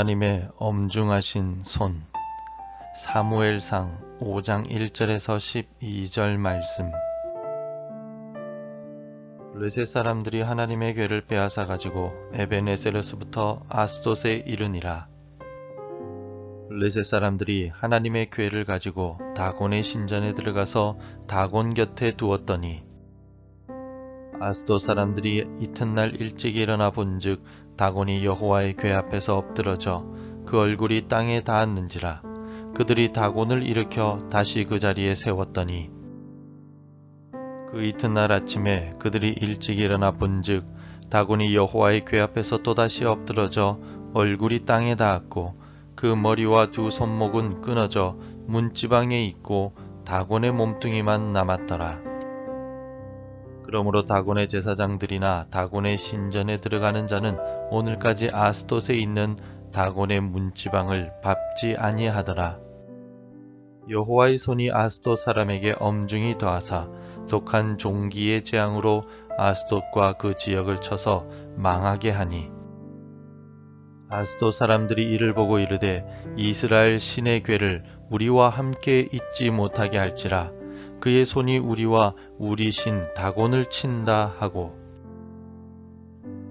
하나님의 엄중하신 손. 사무엘상 5장 1절에서 12절 말씀. 블레셋 사람들이 하나님의 괴를 빼앗아 가지고 에베네셀에서부터 아스돗에 이르니라. 블레셋 사람들이 하나님의 괴를 가지고 다곤의 신전에 들어가서 다곤 곁에 두었더니 아스돗 사람들이 이튿날 일찍 일어나 본즉 다곤이 여호와의 궤 앞에서 엎드러져 그 얼굴이 땅에 닿았는지라 그들이 다곤을 일으켜 다시 그 자리에 세웠더니 그 이튿날 아침에 그들이 일찍 일어나 본즉 다곤이 여호와의 궤 앞에서 또다시 엎드러져 얼굴이 땅에 닿았고 그 머리와 두 손목은 끊어져 문지방에 있고 다곤의 몸뚱이만 남았더라. 그러므로 다곤의 제사장들이나 다곤의 신전에 들어가는 자는 오늘까지 아스돗에 있는 다곤의 문지방을 밟지 아니하더라. 여호와의 손이 아스돗 사람에게 엄중히 더하사 독한 종기의 재앙으로 아스돗과 그 지역을 쳐서 망하게 하니 아스돗 사람들이 이를 보고 이르되 이스라엘 신의 괴를 우리와 함께 잊지 못하게 할지라 그의 손이 우리와 우리 신 다곤을 친다 하고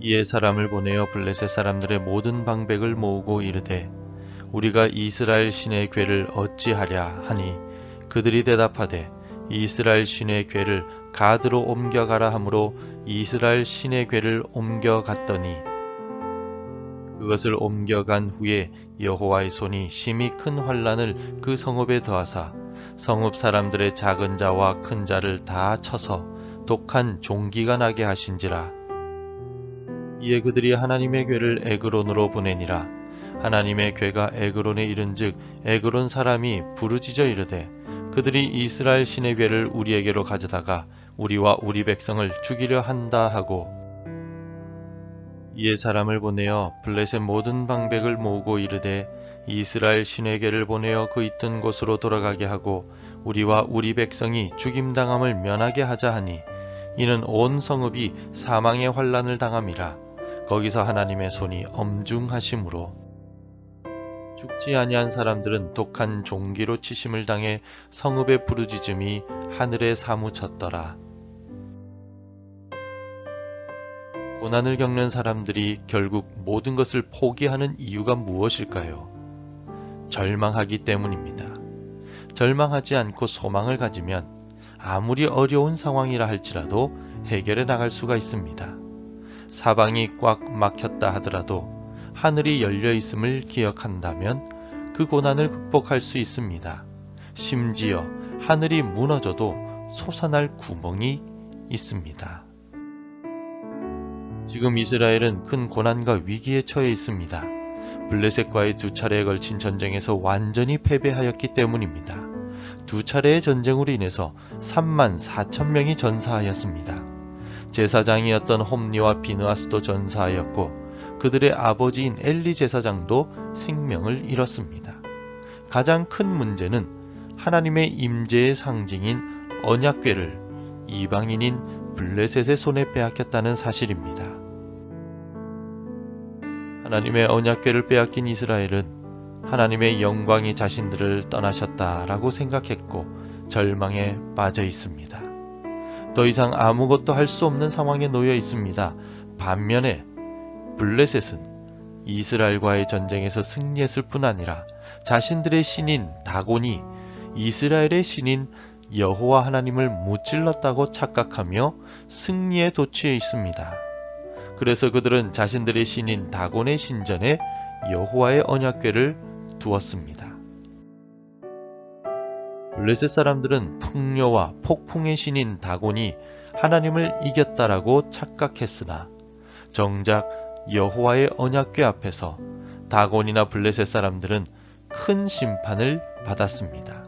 이에 사람을 보내어 블레셋 사람들의 모든 방백을 모으고 이르되 우리가 이스라엘 신의 괴를 어찌하랴 하니 그들이 대답하되 이스라엘 신의 괴를 가드로 옮겨가라 하므로 이스라엘 신의 괴를 옮겨갔더니 그것을 옮겨간 후에 여호와의 손이 심히 큰 환란을 그 성읍에 더하사 성읍 사람들의 작은 자와 큰 자를 다 쳐서 독한 종기가 나게 하신지라. 이에 그들이 하나님의 괴를 에그론으로 보내니라. 하나님의 괴가 에그론에 이른즉 에그론 사람이 부르짖어 이르되 그들이 이스라엘 신의 괴를 우리에게로 가져다가 우리와 우리 백성을 죽이려 한다 하고 이에 사람을 보내어 블레셋 모든 방백을 모으고 이르되 이스라엘 신의 괴를 보내어 그 있던 곳으로 돌아가게 하고 우리와 우리 백성이 죽임당함을 면하게 하자 하니 이는 온 성읍이 사망의 환란을 당함이라 거기서 하나님의 손이 엄중하심으로 죽지 아니한 사람들은 독한 종기로 치심을 당해 성읍의 부르짖음이 하늘에 사무쳤더라. 고난을 겪는 사람들이 결국 모든 것을 포기하는 이유가 무엇일까요? 절망하기 때문입니다. 절망하지 않고 소망을 가지면 아무리 어려운 상황이라 할지라도 해결해 나갈 수가 있습니다. 사방이 꽉 막혔다 하더라도 하늘이 열려 있음을 기억한다면 그 고난을 극복할 수 있습니다. 심지어 하늘이 무너져도 솟아날 구멍이 있습니다. 지금 이스라엘은 큰 고난과 위기에 처해 있습니다. 블레셋과의 두 차례에 걸친 전쟁에서 완전히 패배하였기 때문입니다. 두 차례의 전쟁으로 인해서 3만 4천 명이 전사하였습니다. 제사장이었던 홈리와 비느아스도 전사하였고 그들의 아버지인 엘리 제사장도 생명을 잃었습니다. 가장 큰 문제는 하나님의 임재의 상징인 언약궤를 이방인인 블레셋의 손에 빼앗겼다는 사실입니다. 하나님의 언약궤를 빼앗긴 이스라엘은 하나님의 영광이 자신들을 떠나셨다라고 생각했고 절망에 빠져 있습니다. 더 이상 아무것도 할 수 없는 상황에 놓여 있습니다. 반면에 블레셋은 이스라엘과의 전쟁에서 승리했을 뿐 아니라 자신들의 신인 다곤이 이스라엘의 신인 여호와 하나님을 무찔렀다고 착각하며 승리에 도취해 있습니다. 그래서 그들은 자신들의 신인 다곤의 신전에 여호와의 언약궤를 두었습니다. 블레셋 사람들은 풍요와 폭풍의 신인 다곤이 하나님을 이겼다라고 착각했으나 정작 여호와의 언약궤 앞에서 다곤이나 블레셋 사람들은 큰 심판을 받았습니다.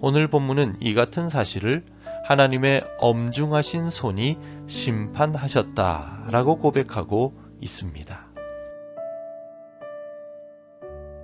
오늘 본문은 이 같은 사실을 하나님의 엄중하신 손이 심판하셨다라고 고백하고 있습니다.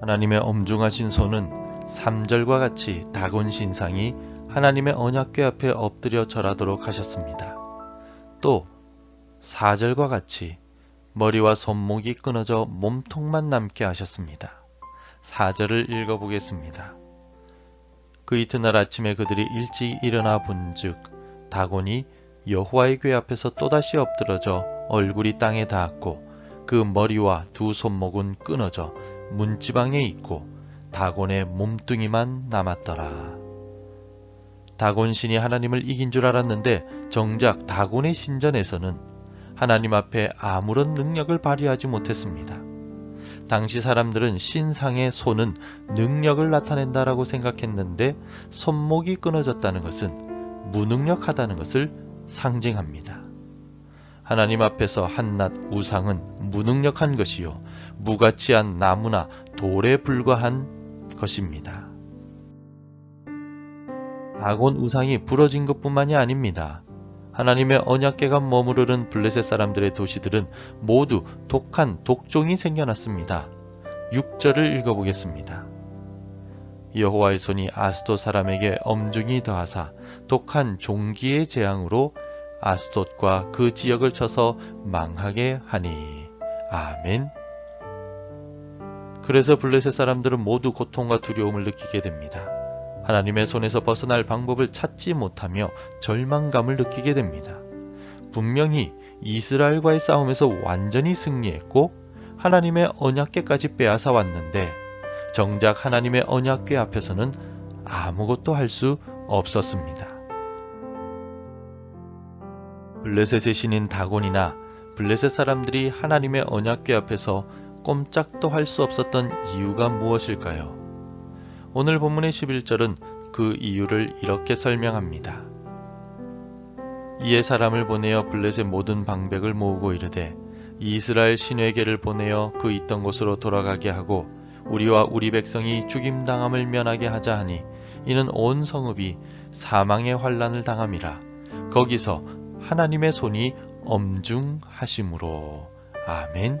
하나님의 엄중하신 손은 3절과 같이 다곤 신상이 하나님의 언약궤 앞에 엎드려 절하도록 하셨습니다. 또 4절과 같이 머리와 손목이 끊어져 몸통만 남게 하셨습니다. 4절을 읽어보겠습니다. 그 이튿날 아침에 그들이 일찍 일어나 본즉 다곤이 여호와의 궤 앞에서 또다시 엎드러져 얼굴이 땅에 닿았고 그 머리와 두 손목은 끊어져 문지방에 있고 다곤의 몸뚱이만 남았더라. 다곤 신이 하나님을 이긴 줄 알았는데 정작 다곤의 신전에서는 하나님 앞에 아무런 능력을 발휘하지 못했습니다. 당시 사람들은 신상의 손은 능력을 나타낸다라고 생각했는데 손목이 끊어졌다는 것은 무능력하다는 것을 상징합니다. 하나님 앞에서 한낱 우상은 무능력한 것이요 무가치한 나무나 돌에 불과한 것입니다. 다곤 우상이 부러진 것 뿐만이 아닙니다. 하나님의 언약계가 머무르는 블레셋 사람들의 도시들은 모두 독한 독종이 생겨났습니다. 6절을 읽어보겠습니다. 여호와의 손이 아스도 사람에게 엄중히 더하사 독한 종기의 재앙으로 아스돗과 그 지역을 쳐서 망하게 하니. 아멘. 그래서 블레셋 사람들은 모두 고통과 두려움을 느끼게 됩니다. 하나님의 손에서 벗어날 방법을 찾지 못하며 절망감을 느끼게 됩니다. 분명히 이스라엘과의 싸움에서 완전히 승리했고 하나님의 언약궤까지 빼앗아 왔는데 정작 하나님의 언약궤 앞에서는 아무것도 할 수 없었습니다. 블레셋의 신인 다곤이나 블레셋 사람들이 하나님의 언약궤 앞에서 꼼짝도 할 수 없었던 이유가 무엇일까요? 오늘 본문의 11절은 그 이유를 이렇게 설명합니다. 이에 사람을 보내어 블레셋 모든 방백을 모으고 이르되 이스라엘 신에게를 보내어 그 있던 곳으로 돌아가게 하고 우리와 우리 백성이 죽임당함을 면하게 하자 하니 이는 온 성읍이 사망의 환란을 당함이라 거기서 하나님의 손이 엄중하심으로 아멘.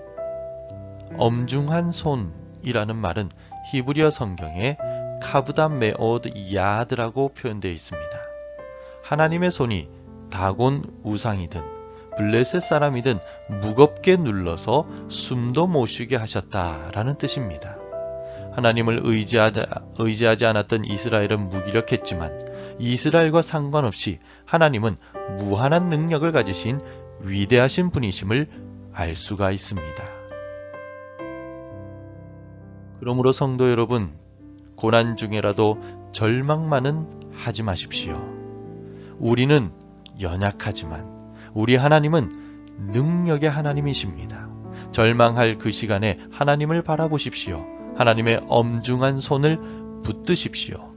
엄중한 손이라는 말은 히브리어 성경에 카브담 메오드 야드라고 표현되어 있습니다. 하나님의 손이 다곤 우상이든 블레셋 사람이든 무겁게 눌러서 숨도 못 쉬게 하셨다라는 뜻입니다. 하나님을 의지하지, 의지하지 않았던 이스라엘은 무기력했지만 이스라엘과 상관없이 하나님은 무한한 능력을 가지신 위대하신 분이심을 알 수가 있습니다. 그러므로 성도 여러분, 고난 중에라도 절망만은 하지 마십시오. 우리는 연약하지만 우리 하나님은 능력의 하나님이십니다. 절망할 그 시간에 하나님을 바라보십시오. 하나님의 엄중한 손을 붙드십시오.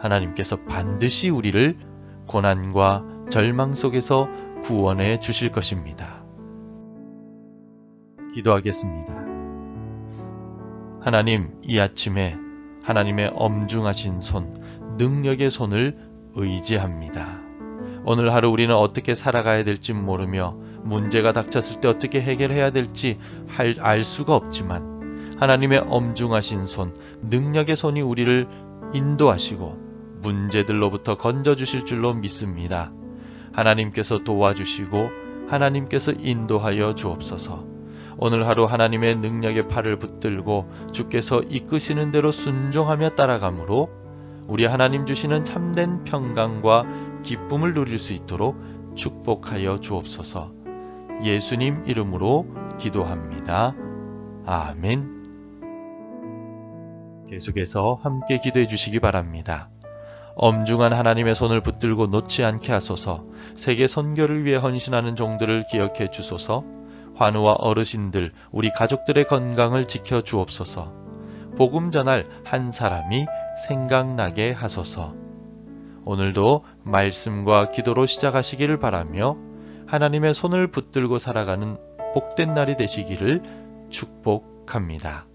하나님께서 반드시 우리를 고난과 절망 속에서 구원해 주실 것입니다. 기도하겠습니다. 하나님, 이 아침에 하나님의 엄중하신 손, 능력의 손을 의지합니다. 오늘 하루 우리는 어떻게 살아가야 될지 모르며 문제가 닥쳤을 때 어떻게 해결해야 될지 알 수가 없지만 하나님의 엄중하신 손, 능력의 손이 우리를 인도하시고 문제들로부터 건져주실 줄로 믿습니다. 하나님께서 도와주시고 하나님께서 인도하여 주옵소서. 오늘 하루 하나님의 능력의 팔을 붙들고 주께서 이끄시는 대로 순종하며 따라가므로 우리 하나님 주시는 참된 평강과 기쁨을 누릴 수 있도록 축복하여 주옵소서. 예수님 이름으로 기도합니다. 아멘. 계속해서 함께 기도해 주시기 바랍니다. 엄중한 하나님의 손을 붙들고 놓지 않게 하소서. 세계 선교를 위해 헌신하는 종들을 기억해 주소서. 환우와 어르신들, 우리 가족들의 건강을 지켜 주옵소서. 복음 전할 한 사람이 생각나게 하소서. 오늘도 말씀과 기도로 시작하시기를 바라며 하나님의 손을 붙들고 살아가는 복된 날이 되시기를 축복합니다.